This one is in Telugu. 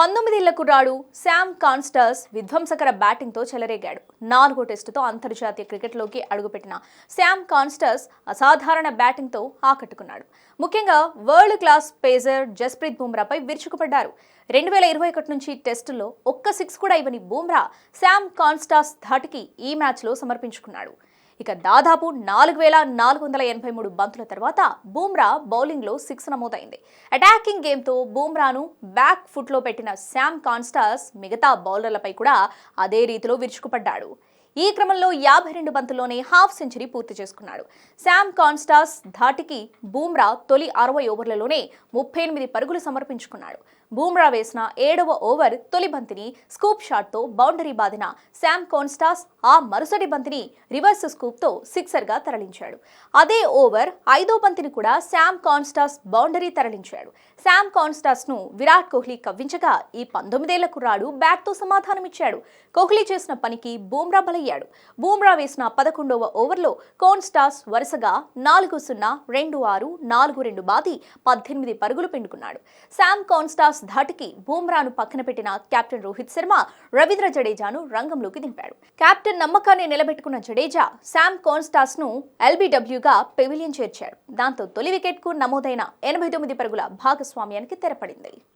పంతొమ్మిదేళ్ళ కుర్రాడు శామ్ కాన్స్టర్స్ విధ్వంసకర బ్యాటింగ్తో చెలరేగాడు. నాలుగో టెస్టుతో అంతర్జాతీయ క్రికెట్లోకి అడుగుపెట్టిన శామ్ కాన్స్టర్స్ అసాధారణ బ్యాటింగ్తో ఆకట్టుకున్నాడు. ముఖ్యంగా వరల్డ్ క్లాస్ పేసర్ జస్ప్రీత్ బుమ్రాపై విరుచుకుపడ్డారు. రెండు వేల ఇరవై ఒకటి నుంచి టెస్టులో ఒక్క సిక్స్ కూడా ఇవ్వని బుమ్రా శామ్ కాన్స్టాస్ ధాటికి ఈ మ్యాచ్లో సమర్పించుకున్నాడు. ఇక దాదాపు నాలుగు వేల నాలుగు వందల ఎనభై మూడు బంతుల తర్వాత బూమ్రా బౌలింగ్లో సిక్స్ నమోదైంది. అటాకింగ్ గేమ్తో బూమ్రాను బ్యాక్ ఫుట్లో పెట్టిన శామ్ కాన్స్టాస్ మిగతా బౌలర్లపై కూడా అదే రీతిలో విరుచుకుపడ్డాడు. ఈ క్రమంలో యాభై రెండు బంతుల్లోనే హాఫ్ సెంచరీ పూర్తి చేసుకున్నాడు. శామ్ కాన్స్టాస్ ధాటికి బూమ్రా తొలి అరవై ఓవర్లలోనే ముప్పై ఎనిమిది పరుగులు సమర్పించుకున్నాడు. బూమ్రా వేసిన ఏడవ ఓవర్ తొలి బంతిని స్కూప్ షాట్తో బౌండరీ బాదిన శామ్ కాన్స్టాస్ ఆ మరుసటి బంతిని రివర్స్ స్కూప్తో సిక్సర్గా తరలించాడు. అదే ఓవర్ ఐదో బంతిని కూడా శామ్ కాన్స్టాస్ బౌండరీ తరలించాడు. శామ్ కాన్స్టాస్ను విరాట్ కోహ్లీ కవ్వించగా ఈ పంతొమ్మిదేళ్ళ కుర్రాడు బ్యాట్తో సమాధానమిచ్చాడు. కోహ్లీ చేసిన పనికి బూమ్రా బలయ్యాడు బూమ్రా వేసిన పదకొండవ ఓవర్లో కోన్స్టాస్ వరుసగా నాలుగు సున్నా రెండు ఆరు నాలుగు రెండు బాది పద్దెనిమిది పరుగులు పిండుకున్నాడు. శామ్ కాన్స్టాస్ ధాటికి బూమ్రాను పక్కన పెట్టిన కెప్టెన్ రోహిత్ శర్మ రవీంద్ర జడేజాను రంగంలోకి దింపాడు. కెప్టెన్ నమ్మకాన్ని నిలబెట్టుకున్న జడేజా శామ్ కాన్స్టాస్ను ఎల్బీడబ్ల్యూగా పెవిలియన్ చేర్చాడు. దాంతో తొలి వికెట్కు నమోదైన ఎనభై తొమ్మిది పరుగుల భాగస్వామ్యానికి తెరపడింది.